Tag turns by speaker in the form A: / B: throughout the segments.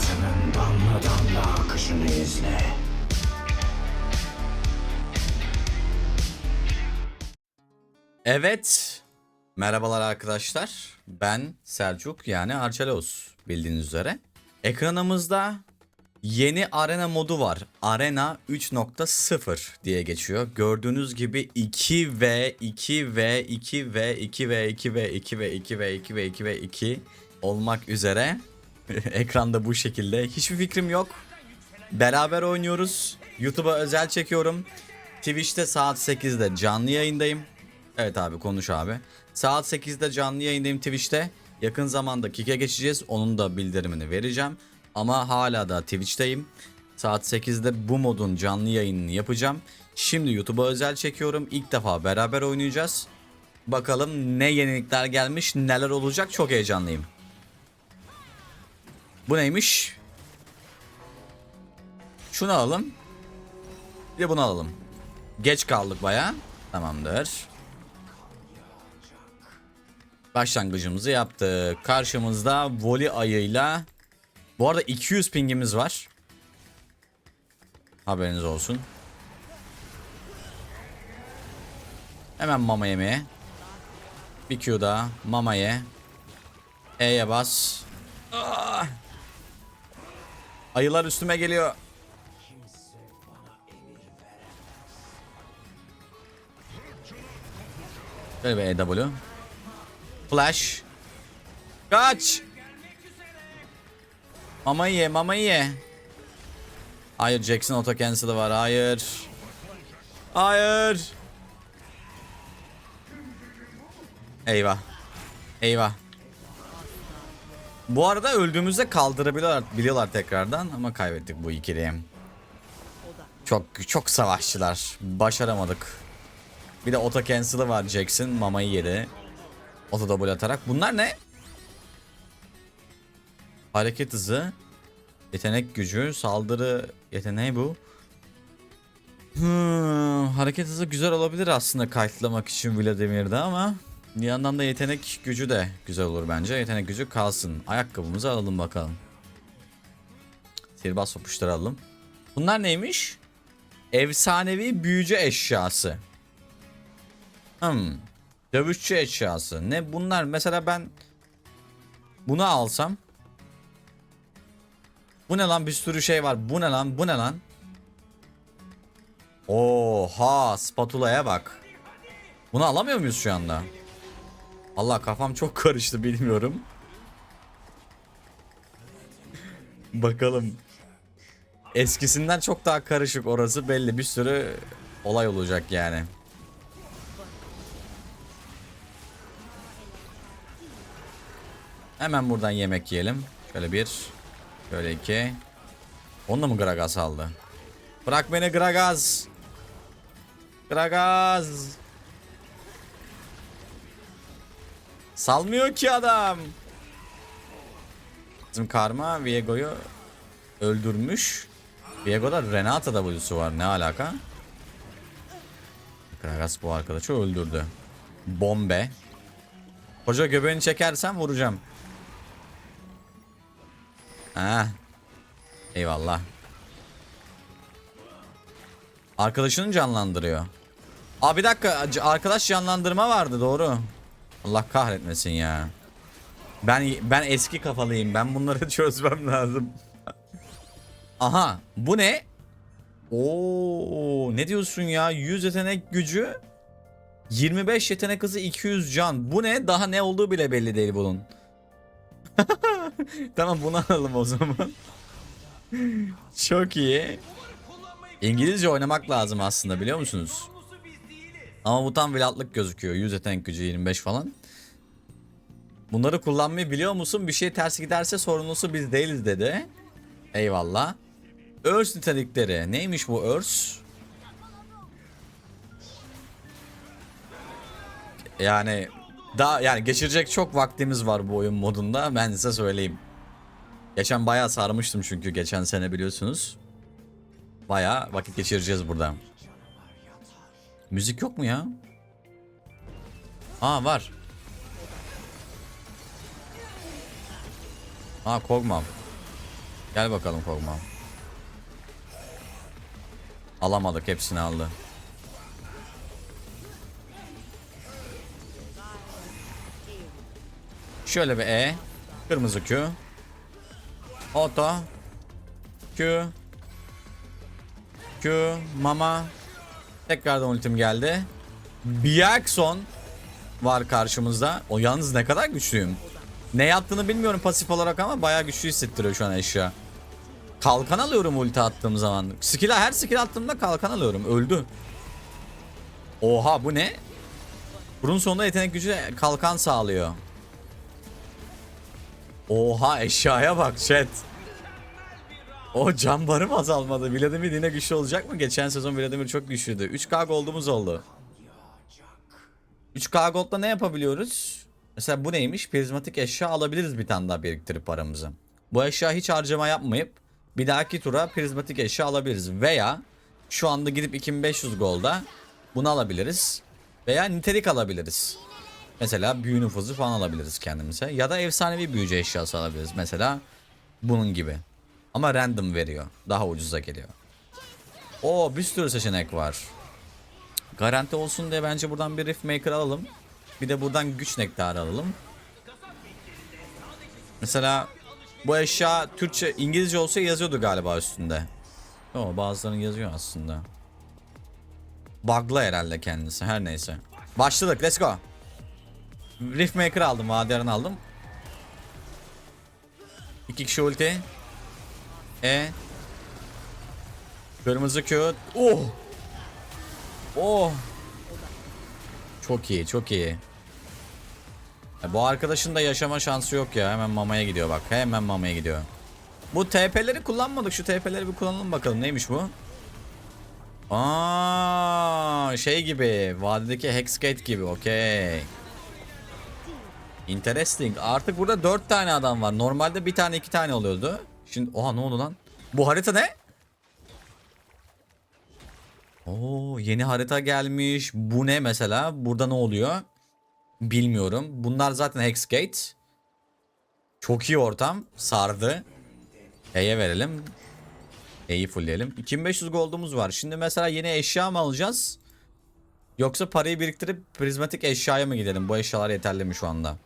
A: Hayatının damla damla akışını izle.
B: Evet. Merhabalar arkadaşlar. Ben Selçuk yani Arçelos bildiğiniz üzere. Ekranımızda yeni arena modu var. Arena 3.0 diye geçiyor. Gördüğünüz gibi 2v 2v 2v 2v 2v 2v 2v 2v 2v 2 olmak üzere. Ekranda bu şekilde. Hiçbir fikrim yok. Beraber oynuyoruz. YouTube'a özel çekiyorum. Twitch'te saat 8'de canlı yayındayım. Evet abi konuş abi. Saat 8'de canlı yayındayım Twitch'te. Yakın zamanda Kik'e geçeceğiz. Onun da bildirimini vereceğim. Ama hala da Twitch'teyim. Saat 8'de bu modun canlı yayınını yapacağım. Şimdi YouTube'a özel çekiyorum. İlk defa beraber oynayacağız. Bakalım ne yenilikler gelmiş, neler olacak çok heyecanlıyım. Bu neymiş? Şunu alalım. Bir de bunu alalım. Geç kaldık baya. Tamamdır. Başlangıcımızı yaptık. Karşımızda voli ayıyla bu arada 200 pingimiz var. Haberiniz olsun. Hemen mama yemeye. Bir Q daha. Mama ye. E'ye bas. Ah! Ayılar üstüme geliyor. Böyle bir EW. Flash. Kaç. Mama ye mama ye. Hayır Jackson auto cancel'ı var hayır. Hayır. Eyvah. Eyvah. Bu arada öldüğümüzde kaldırabiliyorlar biliyorlar tekrardan ama kaybettik bu ikiliyi. Çok çok savaşçılar. Başaramadık. Bir de auto cancel'ı var Jackson. Mamayı yedi. Auto double atarak. Bunlar ne? Hareket hızı. Yetenek gücü. Saldırı yeteneği bu. Hmm, hareket hızı güzel olabilir aslında kayıtlamak için Vladimir'de ama bir yandan da yetenek gücü de güzel olur bence. Yetenek gücü kalsın. Ayakkabımızı alalım bakalım. Sihirbaz sopuşları alalım. Bunlar neymiş? Efsanevi büyücü eşyası. Hmm. Dövüşçü eşyası. Ne bunlar? Mesela ben bunu alsam. Bu ne lan? Bir sürü şey var. Bu ne lan? Bu ne lan? Oha, spatula'ya bak. Bunu alamıyor muyuz şu anda? Allah kafam çok karıştı bilmiyorum. Bakalım. Eskisinden çok daha karışık orası belli. Bir sürü olay olacak yani. Hemen buradan yemek yiyelim. Şöyle bir. Şöyle iki. Onunla mı Gragas aldı? Bırak beni Gragas. Gragas. Salmıyor ki adam. Bizim karma Viego'yu öldürmüş. Viego'da Renata W'su var. Ne alaka? Gragas bu arkadaşı öldürdü. Bombe. Koca göbeğini çekersem vuracağım. Ha. Eyvallah. Arkadaşını canlandırıyor. Aa bir dakika arkadaş canlandırma vardı doğru. Allah kahretmesin ya. Ben ben eski kafalıyım. Ben bunları çözmem lazım. Aha bu ne? Oo ne diyorsun ya? 100 yetenek gücü 25 yetenek hızı 200 can. Bu ne? Daha ne olduğu bile belli değil bunun. tamam bunu alalım o zaman. Çok iyi. İngilizce oynamak lazım aslında biliyor musunuz? Ama bu tam vilatlık gözüküyor. 100 yetenek gücü 25 falan. Bunları kullanmayı biliyor musun? Bir şey ters giderse sorumlusu biz değiliz dedi. Eyvallah. Örs nitelikleri. Neymiş bu örs? Yani daha yani geçirecek çok vaktimiz var bu oyun modunda. Ben size söyleyeyim. Geçen bayağı sarmıştım çünkü geçen sene biliyorsunuz. Bayağı vakit geçireceğiz burada. Müzik yok mu ya? Aa var. Aa Kog'Maw. Gel bakalım Kog'Maw. Alamadık hepsini aldı. Şöyle bir E. Kırmızı Q. Oto. Q. Q. Mama. Tekrardan ultim geldi. Biakson var karşımızda. O yalnız ne kadar güçlüyüm. Ne yaptığını bilmiyorum pasif olarak ama bayağı güçlü hissettiriyor şu an eşya. Kalkan alıyorum ulti attığım zaman. Skill her skill attığımda kalkan alıyorum. Öldü. Oha bu ne? Bunun sonunda yetenek gücü kalkan sağlıyor. Oha eşyaya bak chat. O can barım azalmadı. Vladimir yine güçlü olacak mı? Geçen sezon Vladimir çok güçlüydü. 3K gold'umuz oldu. 3K gold'la ne yapabiliyoruz? Mesela bu neymiş? Prizmatik eşya alabiliriz bir tane daha biriktirip paramızı. Bu eşya hiç harcama yapmayıp bir dahaki tura prizmatik eşya alabiliriz. Veya şu anda gidip 2500 golda bunu alabiliriz. Veya nitelik alabiliriz. Mesela büyü nüfuzu falan alabiliriz kendimize. Ya da efsanevi büyücü eşyası alabiliriz. Mesela bunun gibi. Ama random veriyor. Daha ucuza geliyor. Oo bir sürü seçenek var. Garanti olsun diye bence buradan bir Rift Maker alalım. Bir de buradan güç nektarı alalım. Mesela bu eşya Türkçe, İngilizce olsa yazıyordu galiba üstünde. O bazılarının yazıyor aslında. Bug'la herhalde kendisi her neyse. Başladık let's go. Rift Maker aldım, Vadiar'ın aldım. İki kişi ulti. E. Kırmızı Q. Oh. Oh. Çok iyi, çok iyi. Ya bu arkadaşın da yaşama şansı yok ya. Hemen mamaya gidiyor bak. Hemen mamaya gidiyor. Bu TP'leri kullanmadık. Şu TP'leri bir kullanalım bakalım. Neymiş bu? Aa, şey gibi. Vadideki Hexgate gibi. Okey. Interesting. Artık burada 4 tane adam var. Normalde bir tane iki tane oluyordu. Şimdi oha ne oldu lan? Bu harita ne? Oo yeni harita gelmiş. Bu ne mesela? Burada ne oluyor? Bilmiyorum. Bunlar zaten Hexgate. Çok iyi ortam. Sardı. E'ye verelim. E'yi fullleyelim. 2500 gold'umuz var. Şimdi mesela yeni eşya mı alacağız? Yoksa parayı biriktirip prizmatik eşyaya mı gidelim? Bu eşyalar yeterli mi şu anda?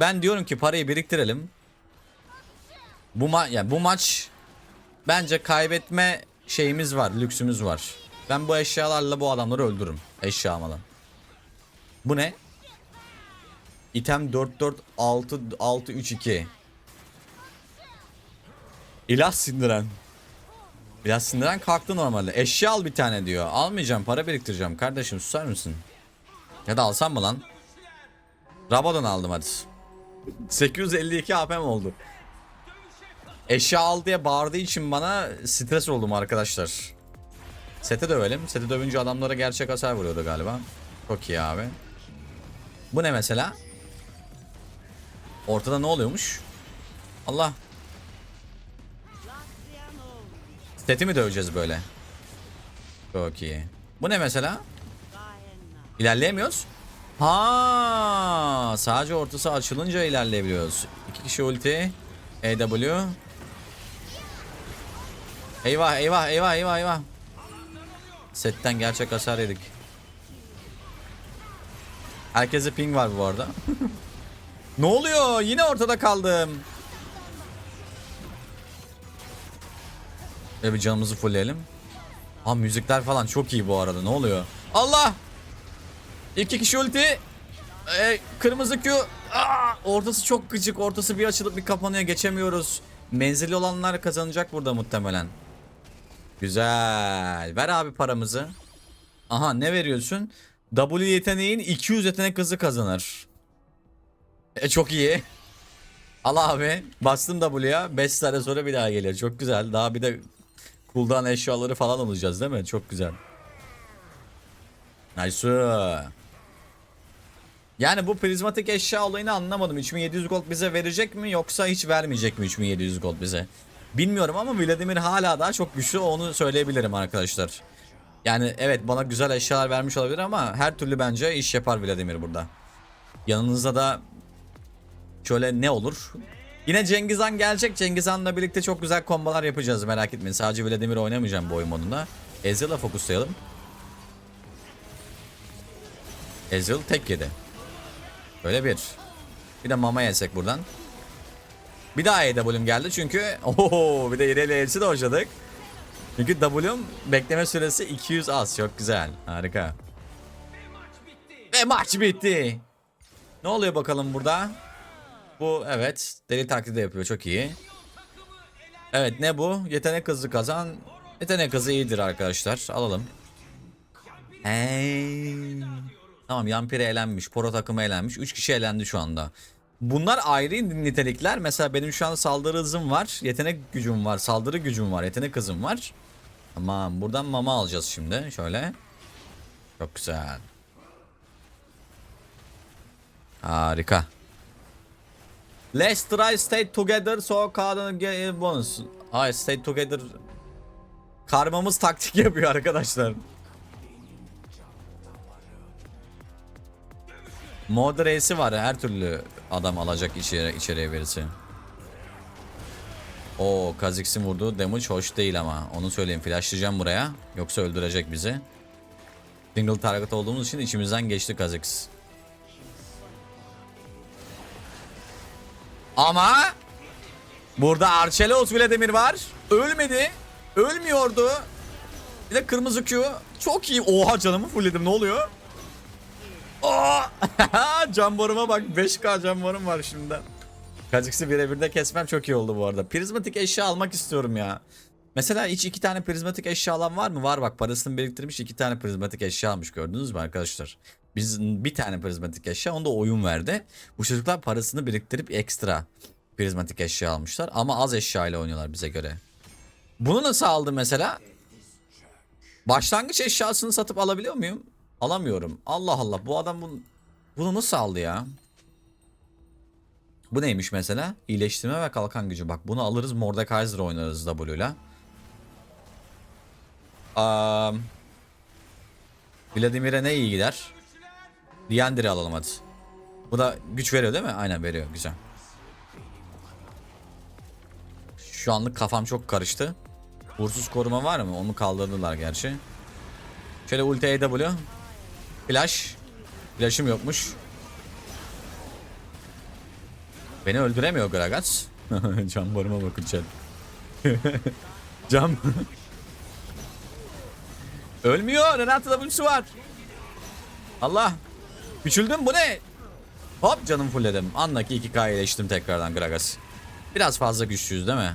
B: Ben diyorum ki parayı biriktirelim. Bu ma yani bu maç bence kaybetme şeyimiz var, lüksümüz var. Ben bu eşyalarla bu adamları öldürürüm. Eşya almadan. Bu ne? İtem 4 4 6 6 3 2. İlah sindiren. İlah sindiren kalktı normalde. Eşya al bir tane diyor. Almayacağım, para biriktireceğim. Kardeşim susar mısın? Ya da alsam mı lan? Rabadon aldım hadi. 852 AP'm oldu. Eşya al diye bağırdığı için bana stres oldum arkadaşlar. Sete dövelim. Sete dövünce adamlara gerçek hasar vuruyordu galiba. Çok iyi abi. Bu ne mesela? Ortada ne oluyormuş? Allah. Seti mi döveceğiz böyle? Çok iyi. Bu ne mesela? İlerleyemiyoruz. Ha, sadece ortası açılınca ilerleyebiliyoruz. İki kişi ulti. EW. Eyvah eyvah eyvah eyvah eyvah. Setten gerçek hasar yedik. Herkese ping var bu arada. ne oluyor? Yine ortada kaldım. Ve bir canımızı fullleyelim. Ha müzikler falan çok iyi bu arada. Ne oluyor? Allah! İki kişi ulti. Ee, kırmızı Q. Aa, ortası çok gıcık. Ortası bir açılıp bir kapanıyor. Geçemiyoruz. Menzilli olanlar kazanacak burada muhtemelen. Güzel. Ver abi paramızı. Aha ne veriyorsun? W yeteneğin 200 yetenek hızı kazanır. E çok iyi. Al abi. Bastım W'ya. 5 tane sonra bir daha gelir. Çok güzel. Daha bir de cooldown eşyaları falan alacağız değil mi? Çok güzel. Nice. Yani bu prizmatik eşya olayını anlamadım. 3700 gold bize verecek mi yoksa hiç vermeyecek mi 3700 gold bize? Bilmiyorum ama Vladimir hala daha çok güçlü onu söyleyebilirim arkadaşlar. Yani evet bana güzel eşyalar vermiş olabilir ama her türlü bence iş yapar Vladimir burada. Yanınızda da şöyle ne olur? Yine Cengiz Han gelecek. Cengiz Han'la birlikte çok güzel kombolar yapacağız merak etmeyin. Sadece Vladimir oynamayacağım bu oyun modunda. Ezreal'a fokuslayalım. Ezreal tek yedi. Böyle bir. Bir de mama yesek buradan. Bir daha AW'm geldi çünkü oho bir de İrelia Elçi de hoşladık. Çünkü W'm bekleme süresi 200 az. Çok güzel. Harika. Ve maç bitti. Ne oluyor bakalım burada? Bu evet deli taklidi yapıyor çok iyi. Evet ne bu? Yetenek hızı kazan. Yetenek hızı iyidir arkadaşlar. Alalım. Hey. Tamam Yampiri elenmiş. Poro takımı elenmiş. 3 kişi elendi şu anda. Bunlar ayrı nitelikler. Mesela benim şu an saldırı hızım var. Yetenek gücüm var. Saldırı gücüm var. Yetenek hızım var. Tamam buradan mama alacağız şimdi. Şöyle. Çok güzel. Harika. Let's try stay together so kadın get bonus. Ay stay together. Karmamız taktik yapıyor arkadaşlar. Mod Race'i var her türlü adam alacak içeri, içeriye birisi. O Kha'Zix'in vurduğu damage hoş değil ama onu söyleyeyim flashlayacağım buraya yoksa öldürecek bizi. Single target olduğumuz için içimizden geçti Kha'Zix. Ama burada Archelos Vladimir var. Ölmedi. Ölmüyordu. Bir de kırmızı Q. Çok iyi. Oha canımı fullledim ne oluyor? Can boruma bak 5k can borum var şimdiden. Kazıksı birebir de kesmem çok iyi oldu bu arada. Prizmatik eşya almak istiyorum ya. Mesela hiç iki tane prizmatik eşya alan var mı? Var bak parasını biriktirmiş iki tane prizmatik eşya almış gördünüz mü arkadaşlar? Biz bir tane prizmatik eşya onu da oyun verdi. Bu çocuklar parasını biriktirip ekstra prizmatik eşya almışlar. Ama az eşya ile oynuyorlar bize göre. Bunu nasıl aldım mesela? Başlangıç eşyasını satıp alabiliyor muyum? Alamıyorum. Allah Allah bu adam bunu, bunu nasıl aldı ya? Bu neymiş mesela? İyileştirme ve kalkan gücü. Bak bunu alırız Mordekaiser oynarız W ile. Um, Vladimir'e ne iyi gider? Liandir'i alalım hadi. Bu da güç veriyor değil mi? Aynen veriyor. Güzel. Şu anlık kafam çok karıştı. Vursuz koruma var mı? Onu kaldırdılar gerçi. Şöyle ulti AW. Flash. Flash'ım yokmuş. Beni öldüremiyor Gragas. Can barıma bakın chat. Cam. Ölmüyor. Renata W'su var. Allah. Küçüldüm bu ne? Hop canım fullledim. Anla ki 2K iyileştim tekrardan Gragas. Biraz fazla güçlüyüz değil mi?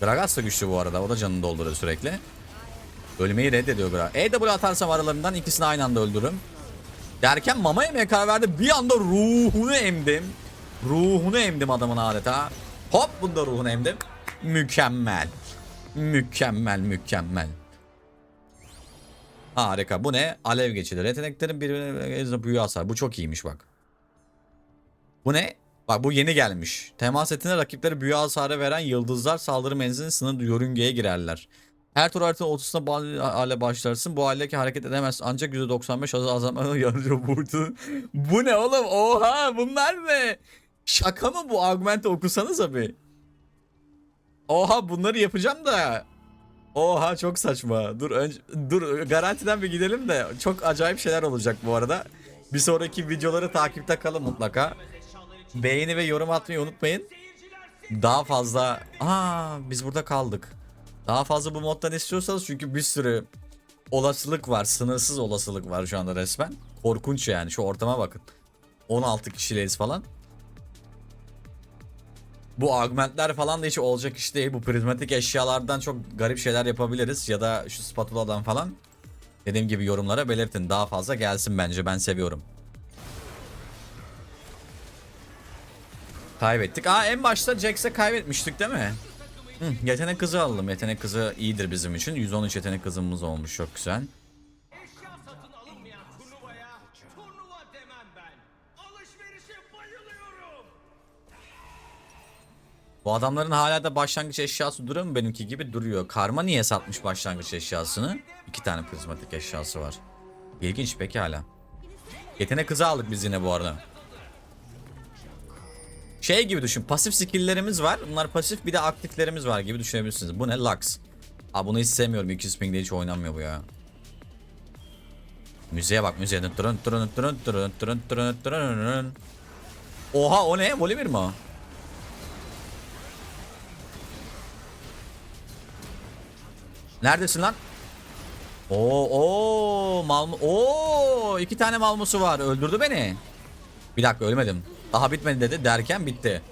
B: Gragas da güçlü bu arada. O da canını dolduruyor sürekli. Ölmeyi reddediyor Gragas. EW atarsam aralarından ikisini aynı anda öldürürüm. Derken mama yemeye karar verdi. Bir anda ruhunu emdim. Ruhunu emdim adamın adeta. Hop bunda ruhunu emdim. Mükemmel. Mükemmel mükemmel. Harika. Bu ne? Alev geçidi. Yeteneklerin birbirine büyü hasar. Bu çok iyiymiş bak. Bu ne? Bak bu yeni gelmiş. Temas ettiğinde rakipleri büyü hasarı veren yıldızlar saldırı menzilinin sınır yörüngeye girerler. Her tur haritanın ortasına bağlı hale başlarsın. Bu haldeki hareket edemezsin. Ancak %95 az azalma yarıyor burada. bu ne oğlum? Oha bunlar ne? Şaka mı bu? Augment'i okusanız abi. Oha bunları yapacağım da. Oha çok saçma. Dur önce dur garantiden bir gidelim de çok acayip şeyler olacak bu arada. Bir sonraki videoları takipte kalın mutlaka. Beğeni ve yorum atmayı unutmayın. Daha fazla... Aa biz burada kaldık. Daha fazla bu moddan istiyorsanız çünkü bir sürü olasılık var. Sınırsız olasılık var şu anda resmen. Korkunç yani şu ortama bakın. 16 kişileyiz falan. Bu augmentler falan da hiç olacak iş değil. Bu prizmatik eşyalardan çok garip şeyler yapabiliriz. Ya da şu spatuladan falan. Dediğim gibi yorumlara belirtin. Daha fazla gelsin bence. Ben seviyorum. Kaybettik. Aa en başta Jax'e kaybetmiştik değil mi? Hı, yetenek kızı alalım. Yetenek kızı iyidir bizim için. 113 yetenek kızımız olmuş. Çok güzel. Bu adamların hala da başlangıç eşyası duruyor mu benimki gibi duruyor. Karma niye satmış başlangıç eşyasını? İki tane prizmatik eşyası var. İlginç peki hala. Yetenek kızı aldık biz yine bu arada. Şey gibi düşün. Pasif skill'lerimiz var. Bunlar pasif bir de aktiflerimiz var gibi düşünebilirsiniz. Bu ne? Lux. Aa bunu hiç sevmiyorum. 200 ping'de hiç oynanmıyor bu ya. Müziğe bak müziğe. Oha o ne? Volümir mi? Neredesin lan? Oo oo malmu oo iki tane malmusu var. Öldürdü beni. Bir dakika ölmedim. Daha bitmedi dedi derken bitti.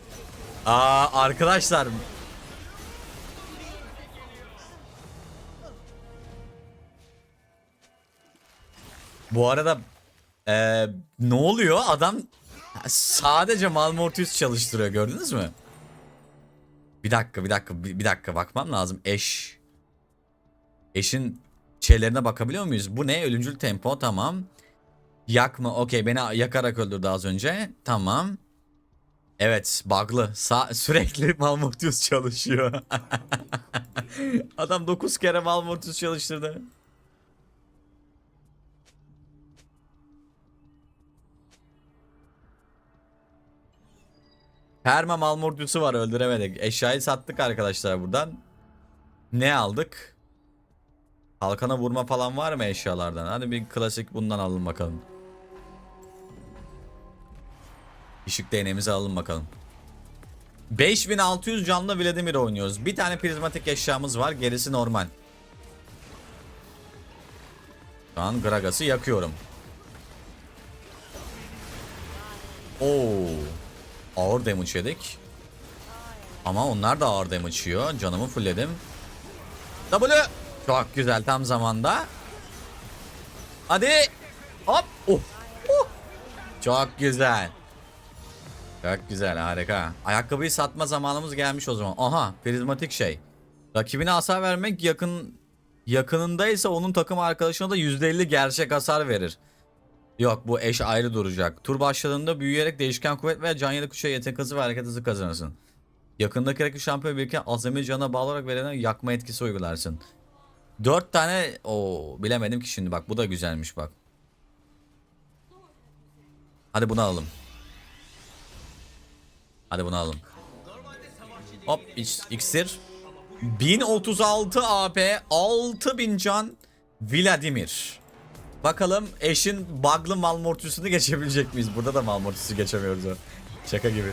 B: Aa arkadaşlar. Bu arada eee, ne oluyor? Adam sadece Malmortius çalıştırıyor gördünüz mü? Bir dakika bir dakika bir dakika bakmam lazım. Eş. Eşin şeylerine bakabiliyor muyuz? Bu ne? Ölümcül tempo tamam. Yakma okey beni yakarak öldürdü az önce. Tamam. Evet bug'lı. Sa- sürekli Malmortius çalışıyor. Adam 9 kere Malmortius çalıştırdı. Perma Malmortius'u var öldüremedik. Eşyayı sattık arkadaşlar buradan. Ne aldık? Kalkana vurma falan var mı eşyalardan? Hadi bir klasik bundan alalım bakalım. Işık değneğimizi alalım bakalım. 5600 canlı Vladimir oynuyoruz. Bir tane prizmatik eşyamız var. Gerisi normal. Şu an Gragas'ı yakıyorum. Oo. Ağır damage yedik. Ama onlar da ağır damage yiyor. Canımı fullledim. W. Çok güzel tam zamanda. Hadi. Hop. Oh. Oh. Çok güzel. Çok güzel harika. Ayakkabıyı satma zamanımız gelmiş o zaman. Aha prizmatik şey. Rakibine hasar vermek yakın yakınındaysa onun takım arkadaşına da %50 gerçek hasar verir. Yok bu eş ayrı duracak. Tur başladığında büyüyerek değişken kuvvet veya can yedek kuşa yetenek hızı ve hareket hızı kazanırsın. Yakındaki rakip şampiyon birken azami cana bağlı olarak verilen yakma etkisi uygularsın. 4 tane o bilemedim ki şimdi bak bu da güzelmiş bak. Hadi bunu alalım. Hadi bunu alalım. Hop iksir. 1036 AP 6000 can Vladimir. Bakalım eşin bug'lı Malmortius'unu geçebilecek miyiz? Burada da Malmortius'u geçemiyoruz. Şaka gibi.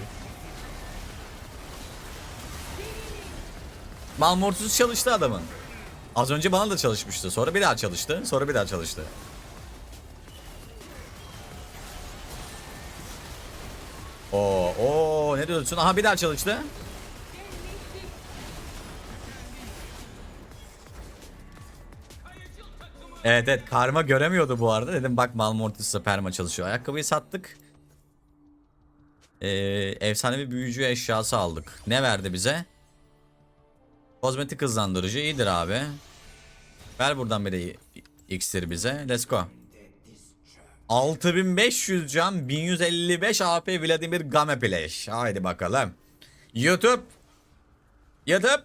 B: Malmortius çalıştı adamın. Az önce bana da çalışmıştı. Sonra bir daha çalıştı. Sonra bir daha çalıştı. Oo, oo ne diyorsun? Aha bir daha çalıştı. Evet evet karma göremiyordu bu arada. Dedim bak Malmortis'la perma çalışıyor. Ayakkabıyı sattık. Ee, efsane bir büyücü eşyası aldık. Ne verdi bize? Kozmetik hızlandırıcı iyidir abi. Ver buradan bir de iksir bize. Let's go. 6500 can 1155 AP Vladimir Gameplash. Haydi bakalım. YouTube. YouTube.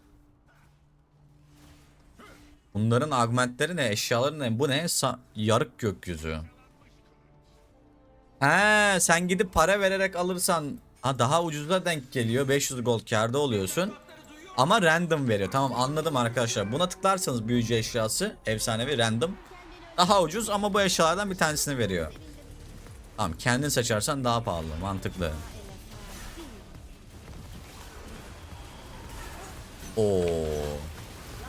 B: Bunların augmentleri ne? Eşyaları ne? Bu ne? Sa- yarık gökyüzü. He, sen gidip para vererek alırsan ha daha ucuza denk geliyor. 500 gold karda oluyorsun. Ama random veriyor. Tamam anladım arkadaşlar. Buna tıklarsanız büyücü eşyası efsanevi random. Daha ucuz ama bu eşyalardan bir tanesini veriyor. Tamam kendin seçersen daha pahalı. Mantıklı. Oo.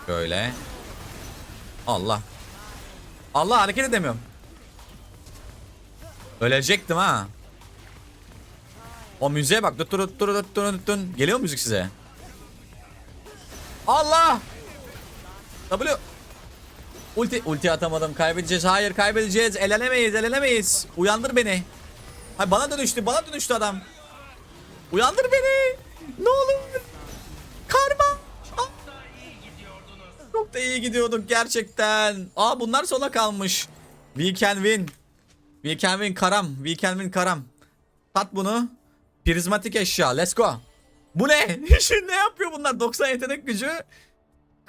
B: Böyle. Allah. Allah hareket edemiyorum. Ölecektim ha. O müziğe bak. Dur dur dur dur dur. Geliyor müzik size? Allah! W. Ulti ulti atamadım. Kaybedeceğiz. Hayır kaybedeceğiz. Elenemeyiz, elenemeyiz. Uyandır beni. Hay bana dönüştü. Bana dönüştü adam. Uyandır beni. Ne olur. Karma. Çok da iyi gidiyorduk gerçekten. Aa bunlar sona kalmış. We can win. We can win karam. We can win karam. Sat bunu. Prizmatik eşya. Let's go. Bu ne? Şimdi ne yapıyor bunlar? 90 yetenek gücü.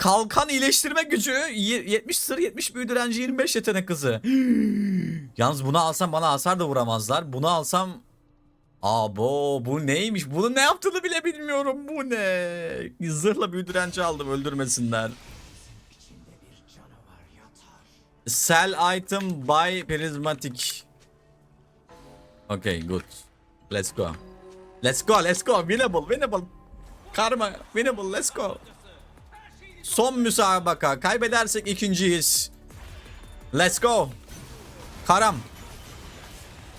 B: Kalkan iyileştirme gücü. y- 70 sır 70 büyü direnci 25 yetenek hızı. Yalnız bunu alsam bana hasar da vuramazlar. Bunu alsam Abo bu neymiş? Bunu ne yaptığını bile bilmiyorum. Bu ne? Zırhla büyü direnci aldım öldürmesinler. Sell item buy prismatic. Okay good. Let's go. Let's go let's go. Winnable winnable. Karma winnable let's go. Son müsabaka. Kaybedersek ikinciyiz. Let's go. Karam.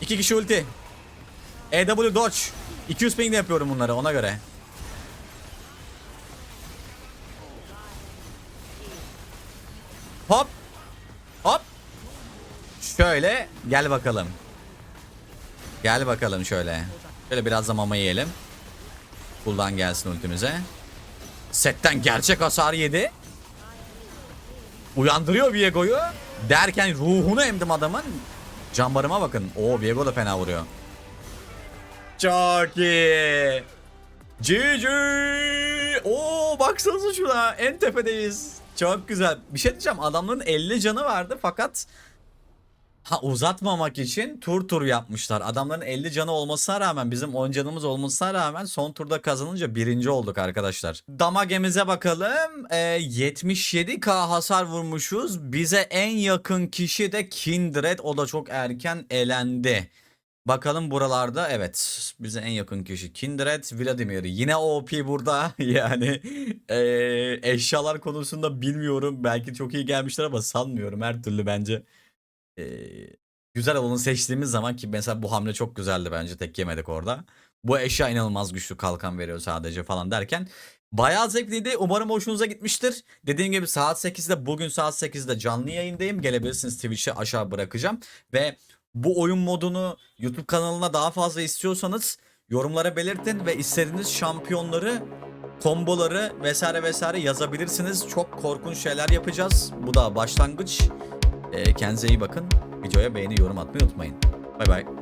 B: İki kişi ulti. EW dodge. 200 ping yapıyorum bunları ona göre. Hop. Hop. Şöyle gel bakalım. Gel bakalım şöyle. Şöyle biraz da mama yiyelim. Cooldown gelsin ultimize. Setten gerçek hasar yedi. Uyandırıyor Viego'yu. Derken ruhunu emdim adamın. Cambarıma bakın. Oo Viego da fena vuruyor. Çok iyi. GG. Oo baksanıza şuna. En tepedeyiz. Çok güzel. Bir şey diyeceğim. Adamların 50 canı vardı fakat Ha uzatmamak için tur tur yapmışlar. Adamların 50 canı olmasına rağmen bizim 10 canımız olmasına rağmen son turda kazanınca birinci olduk arkadaşlar. Damagemize bakalım. Ee, 77k hasar vurmuşuz. Bize en yakın kişi de Kindred. O da çok erken elendi. Bakalım buralarda evet bize en yakın kişi Kindred Vladimir yine OP burada yani eee, eşyalar konusunda bilmiyorum belki çok iyi gelmişler ama sanmıyorum her türlü bence eee, güzel olanı seçtiğimiz zaman ki mesela bu hamle çok güzeldi bence tek yemedik orada bu eşya inanılmaz güçlü kalkan veriyor sadece falan derken bayağı zevkliydi umarım hoşunuza gitmiştir dediğim gibi saat 8'de bugün saat 8'de canlı yayındayım gelebilirsiniz Twitch'e aşağı bırakacağım ve bu oyun modunu YouTube kanalına daha fazla istiyorsanız yorumlara belirtin ve istediğiniz şampiyonları, komboları vesaire vesaire yazabilirsiniz. Çok korkunç şeyler yapacağız. Bu da başlangıç. Ee, kendinize iyi bakın. Videoya beğeni, yorum atmayı unutmayın. Bay bay.